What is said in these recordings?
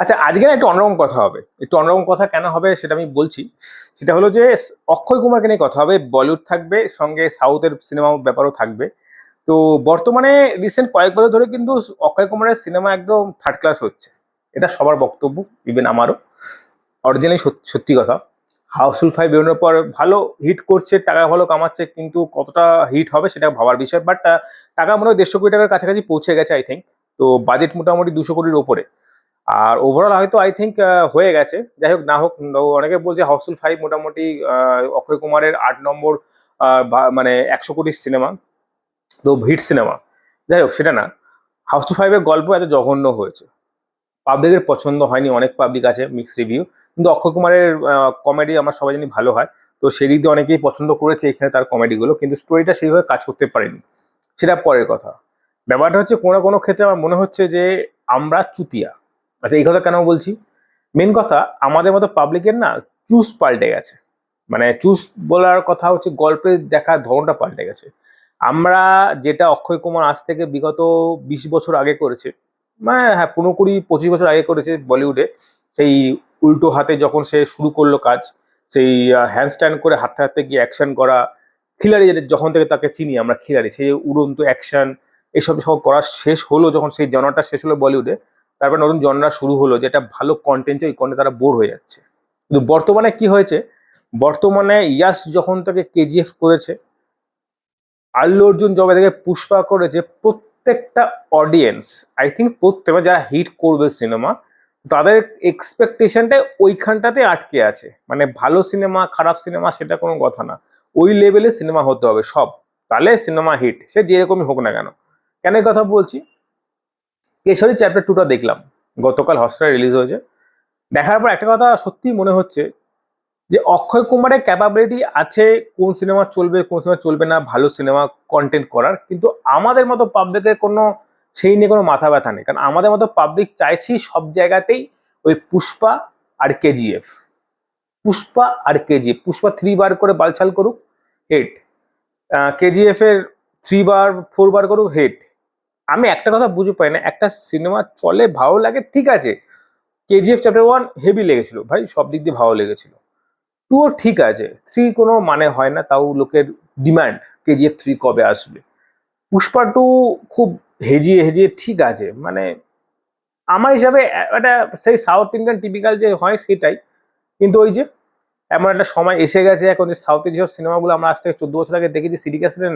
আচ্ছা আজকে না একটু অন্যরকম কথা হবে। একটু অন্যরকম কথা কেন হবে সেটা আমি বলছি। সেটা হলো যে অক্ষয় কুমারকে নিয়ে কথা হবে। বলিউড থাকবে, সঙ্গে সাউথের সিনেমা ব্যাপারও থাকবে। তো বর্তমানে রিসেন্ট কয়েক বছর ধরে কিন্তু অক্ষয় কুমারের সিনেমা একদম থার্ড ক্লাস হচ্ছে। এটা সবার বক্তব্য ইভেন আমারও। অরিজিনালি সত্যি কথা। হাউসফুল ফাইভ বেরোনোর পর ভালো হিট করছে, টাকা ভালো কামাচ্ছে, কিন্তু কতটা হিট হবে সেটা ভাবার বিষয়। বাট টাকা মনে হয় দেড়শো কোটি টাকার কাছাকাছি পৌঁছে গেছে আই থিঙ্ক তো বাজেট মোটামুটি দুশো কোটির ওপরে। আর ওভারঅল হয়তো আই থিঙ্ক হয়ে গেছে। যাই হোক, না হোক অনেকে বলছে হাউসফুল ফাইভ মোটামুটি অক্ষয় কুমারের আট নম্বর মানে একশো কোটির সিনেমা তো হিট সিনেমা যাই হোক, সেটা না। হাউসফুল ফাইভের গল্প এত জঘন্য হয়েছে। পাবলিকের পছন্দ হয়নি, অনেক পাবলিক আছে মিক্স রিভিউ কিন্তু অক্ষয় কুমারের কমেডি আমরা সবাই জানি ভালো হয়। তো সেই দিক দিয়ে অনেকেই পছন্দ করেছে এখানে তার কমেডিগুলো কিন্তু স্টোরিটা সেইভাবে কাজ করতে পারেনি। সেটা পরের কথা। ব্যাপারটা হচ্ছে, কোনো কোনো ক্ষেত্রে আমার মনে হচ্ছে যে আমরা চুতিয়া। আচ্ছা এই কথা কেন বলছি? মেন কথা, আমাদের মতো পাবলিকের না চুজ পাল্টে গেছে। মানে চুজ বলার কথা হচ্ছে, গল্পের দেখার ধরনটা পাল্টে গেছে। আমরা যেটা অক্ষয় কুমার আজ থেকে বিগত বিশ বছর আগে করেছে মানে হ্যাঁ পনেরো কুড়ি, পঁচিশ বছর আগে করেছে বলিউডে, সেই উল্টো হাতে যখন সে শুরু করল কাজ, সেই হ্যান্ডস্ট্যান্ড করে হাতে হাতে গিয়ে অ্যাকশন করা, খিলাড়ি যখন থেকে তাকে চিনি আমরা খিলাড়ি, সেই উড়ন্ত অ্যাকশন এইসব সব করা শেষ হলো যখন সেই জনটা শেষ হলো বলিউডে তারপর নতুন জনরা শুরু হলো, যেটা ভালো কন্টেন্ট ওই কন্টেন্ট তারা বোর হয়ে যাচ্ছে। কিন্তু বর্তমানে কি হয়েছে? বর্তমানে ইয়াস যখন তাকে কেজিএফ করেছে, আল্লু অর্জুন জবে থেকে পুষ্পা করেছে, প্রত্যেকটা অডিয়েন্স আই থিঙ্ক প্রত্যেক মানে যারা হিট করবে সিনেমা তাদের এক্সপেকটেশনটা ওইখানটাতে আটকে আছে। মানে ভালো সিনেমা খারাপ সিনেমা সেটা কোনো কথা না। ওই লেভেলে সিনেমা হতে হবে সব। তাহলে সিনেমা হিট সে যেরকমই হোক না কেন। কেন কথা বলছি? কেশরী চ্যাপ্টার টুটা দেখলাম। গতকাল হটস্টারে রিলিজ হয়েছে। দেখার পর একটা কথা সত্যিই মনে হচ্ছে যে, অক্ষয় কুমারের ক্যাপাবিলিটি আছে কোন সিনেমা চলবে, কোন সিনেমা চলবে না, ভালো সিনেমা কন্টেন্ট করার। কিন্তু আমাদের মতো পাবলিকের কোনো, সেই নিয়ে কোনো মাথা ব্যথা নেই। কারণ আমাদের মতো পাবলিক চাইছি সব জায়গাতেই ওই পুষ্পা আর কেজিএফ পুষ্পা আর কেজিএফ পুষ্পা থ্রি বার করে বালছাল করুক হেড কেজিএফ এর থ্রি বার ফোর বার করুক হেড আমি একটা কথা বুঝে পাই না, একটা সিনেমা চলে ভালো লাগে, ঠিক আছে। কেজিএফ চ্যাপ্টার ওয়ান হেভি লেগেছিল, ভাই, সব দিক দিয়ে ভালো লেগেছিল। টুও ঠিক আছে থ্রি কোনো মানে হয় না, তাও লোকের ডিমান্ড কেজিএফ থ্রি কবে আসবে। পুষ্পা টু খুব হেজিয়ে হেজিয়ে ঠিক আছে মানে আমার হিসাবে একটা সেই সাউথ ইন্ডিয়ান টিপিক্যাল যে হয় সেটাই। কিন্তু ওই যে এমন একটা সময় এসে গেছে, এখন যে সাউথের যেসব সিনেমাগুলো আমরা আজ থেকে চোদ্দ বছর আগে দেখেছি সিডি ক্যাসেটে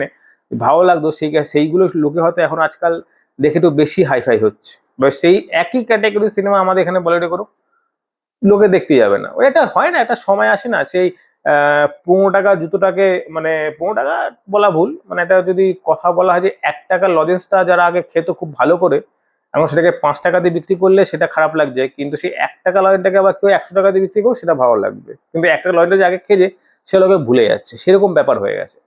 ভালো লাগতো, সেই সেইগুলো লোকে হয়তো এখন আজকাল দেখে তো বেশি হাইফাই হচ্ছে। বা সেই একই ক্যাটাগরির সিনেমা আমাদের এখানে বলিউডে করো লোকে দেখতে যাবে না। একটা হয় না একটা সময় আসে না। সেই পনেরো টাকা জুতোটাকে মানে পনেরো টাকা বলা ভুল মানে এটা যদি কথা বলা হয় যে এক টাকার লজেন্সটা যারা আগে খেতো খুব ভালো করে এবং সেটাকে পাঁচ টাকা দিয়ে বিক্রি করলে সেটা খারাপ লাগছে। কিন্তু সেই এক টাকা লজেন্সটাকে আবার কেউ একশো টাকা দিয়ে বিক্রি করো সেটা ভালো লাগবে। কিন্তু এক টাকা লজেন্সটা যে আগে খেয়ে সে লোকে ভুলে যাচ্ছে। সেরকম ব্যাপার হয়ে গেছে।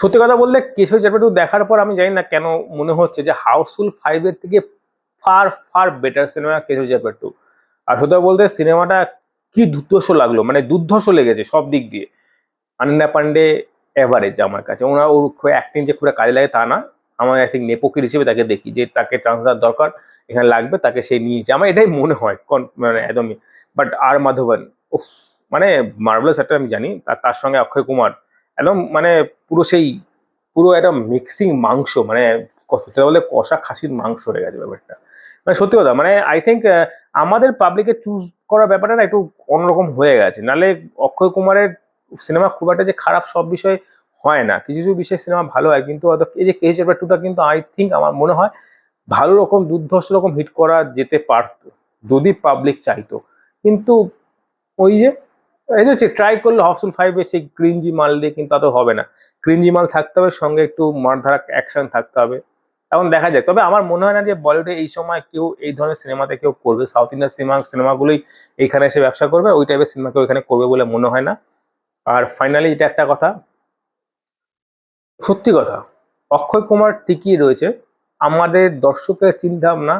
সত্যি কথা বললে কেশর চ্যাপ্টার টু দেখার পর আমি জানি না কেন মনে হচ্ছে যে হাউসফুল ফাইভের থেকে far far better cinema Kesari chapter two আর সত্যি বলতে সিনেমাটা কি দুর্ধর্ষ লাগল মানে দুর্ধর্ষ লেগেছে সব দিক দিয়ে। আনন্দা পান্ডে এভারেজ আমার কাছে। ওনার ওর অ্যাক্টিং যে খুব কাজে লাগে তা না। আমার আই থিঙ্ক নেপোকির হিসেবে তাকে দেখি যে তাকে চান্স দেওয়ার দরকার, এখানে লাগবে, তাকে সে নিয়েছে আমার এটাই মনে হয়, কন- মানে একদমই। বাট আর মাধবন ও মানে মার্বেলাস একটা আমি জানি। তার সঙ্গে অক্ষয় কুমার, একদম মানে পুরো সেই, পুরো একটা মিক্সিং মাংস মানে সত্যি কথা কষা খাসির মাংস হয়ে গেছে ব্যাপারটা। মানে সত্যি কথা মানে আই থিঙ্ক আমাদের পাবলিকে চুজ করার ব্যাপারটা না একটু অন্যরকম হয়ে গেছে। নালে অক্ষয় কুমারের সিনেমা খুব একটা যে খারাপ সব বিষয়ে হয় না। কিছু কিছু বিষয়ে সিনেমা ভালো হয়, কিন্তু এই যে কেজি চ্যাপ্টার টুটা কিন্তু আই থিঙ্ক আমার মনে হয় ভালো রকম, দুর্ধর্ষ রকম হিট করা যেতে পারতো, যদি পাবলিক চাইতো। কিন্তু ওই যে এই যে ট্রাই করলে হাউসফুল ফাইভে সেই ক্রিঞ্জি মাল দিয়ে কিন্তু তা তো হবে না। ক্রিঞ্জি মাল থাকতে হবে, সঙ্গে একটু মারধারা অ্যাকশন থাকতে হবে। এখন দেখা যায় তবে আমার মনে হয় না যে বলিউডে এই সময় কেউ এই ধরনের সিনেমাতে কেউ করবে। সাউথ ইন্ডিয়ান সিনেমা, সিনেমাগুলোই এইখানে এসে ব্যবসা করবে, ওই টাইপের সিনেমা কেউ এখানে করবে বলে মনে হয় না। আর ফাইনালি এটা একটা কথা, সত্যি কথা, অক্ষয় কুমার ঠিকই রয়েছে। আমাদের দর্শকের চিন্তা ভাবনা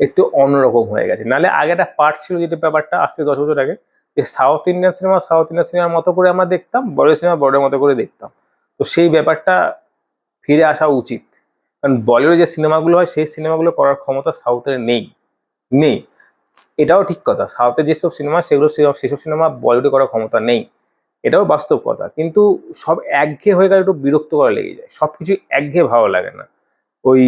একটু অন্যরকম হয়ে গেছে। নালে আগে একটা পার্ট ছিল যেটা ব্যাপারটা থেকে দশ বছর আগে যে south Indian cinema, south Indian সিনেমার মতো করে আমরা দেখতাম, বড় সিনেমা বড়ের মতো করে দেখতাম। তো সেই ব্যাপারটা ফিরে আসা উচিত। কারণ বলিউডে যে সিনেমাগুলো হয়, সেই সিনেমাগুলো করার ক্ষমতা সাউথের নেই। নেই। এটাও ঠিক কথা। সাউথের যেসব সিনেমা, সেগুলো সেসব সিনেমা বলিউডে করার ক্ষমতা নেই। এটাও বাস্তব কথা কিন্তু সব একঘেয়ে হয়ে গেলে একটু বিরক্ত করা লেগে যায়। সব কিছু একঘেয়ে ভালো লাগে না। ওই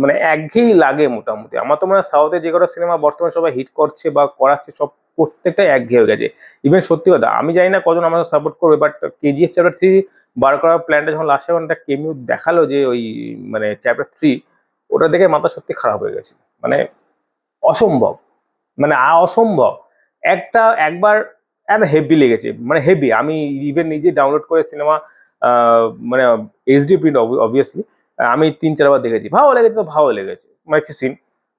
মানে একঘেয়েই লাগে মোটামুটি। আমার তো মনে সাউথে যে কটা সিনেমা বর্তমানে সবাই হিট করছে বা করাচ্ছে, সব প্রত্যেকটাই একঘেয়ে হয়ে গেছে। ইভেন সত্যি কথা, আমি জানি না কজন আমাদের সাপোর্ট করবে বাট কেজিএফ চ্যাপ্টার থ্রি বার করার প্ল্যানটা যখন লাস্ট টাইম একটা কেমিউ দেখাল যে ওই মানে চ্যাপ্টার থ্রি ওটা দেখে মাথা সত্যি খারাপ হয়ে গেছে। মানে অসম্ভব। মানে অসম্ভব। একটা, একবার একটা হেভি লেগেছে। মানে হেভি আমি ইভেন নিজে ডাউনলোড করে সিনেমা মানে এইচডি প্রিন্ট অবভিয়াসলি আমি তিন, চারবার দেখেছি। ভালো লেগেছে তো ভালো লেগেছে। মানে সিন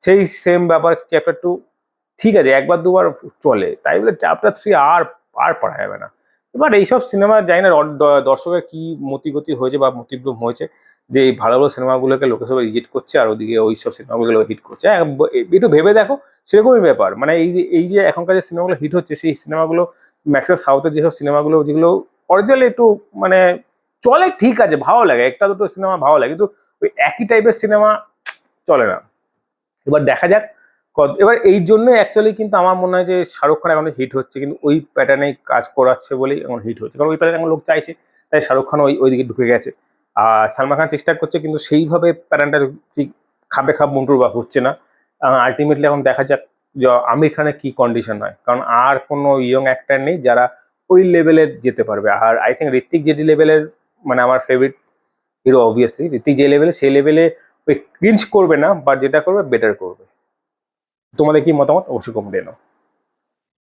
সেই সেম ব্যাপার চ্যাপ্টার টু ঠিক আছে, একবার, দুবার চলে। তাই বলে চ্যাপ্টার থ্রি আর আর পড়া যাবে না। এবার এইসব সিনেমা জানি না দর্শকের কি মতিগতি হয়েছে বা মতিভ্রম হয়েছে, যে এই ভালো ভালো সিনেমাগুলোকে লোকে সবাই রিজেক্ট করছে আর ওদিকে ওই সব সিনেমাগুলো হিট করছে একটু ভেবে দেখো, সেরকমই ব্যাপার। মানে এই যে এই যে এখনকার যে সিনেমাগুলো হিট হচ্ছে, সেই সিনেমাগুলো ম্যাক্সিমাম সাউথের যেসব সিনেমাগুলো যেগুলো অরিজিনালি একটু মানে চলে, ঠিক আছে, ভালো লাগে। একটা দুটো সিনেমা ভালো লাগে, কিন্তু ওই একই টাইপের সিনেমা চলে না। এবার দেখা যাক এবার এই জন্য অ্যাকচুয়ালি কিন্তু আমার মনে হয় যে শাহরুখ খান এখন হিট হচ্ছে, কিন্তু ওই প্যাটার্নে কাজ করাচ্ছে বলেই এখন হিট হচ্ছে। কারণ ওই প্যাটার্নে এখন লোক চাইছে, তাই শাহরুখ খান ওই, ওইদিকে ঢুকে গেছে। আর সালমান খান চেষ্টা করছে, কিন্তু সেইভাবে প্যাটার্নটা ঠিক খাবে খাপ মন্টুর বা হচ্ছে না। আলটিমেটলি এখন দেখা যাক যে আমির খানের কী কন্ডিশন হয়। কারণ আর কোনো ইয়ং অ্যাক্টার নেই যারা ওই লেভেলের যেতে পারবে। আর আই থিঙ্ক ঋত্বিক যেটি লেভেলের মানে আমার ফেভারিট হিরো অবভিয়াসলি রীতি যে লেভেলে সেই লেভেলে ওই ক্রিঞ্চ করবে না বাট যেটা করবে বেটার করবে। তোমাদের কি মতামত? অবশ্যই কমেন্টে নাও।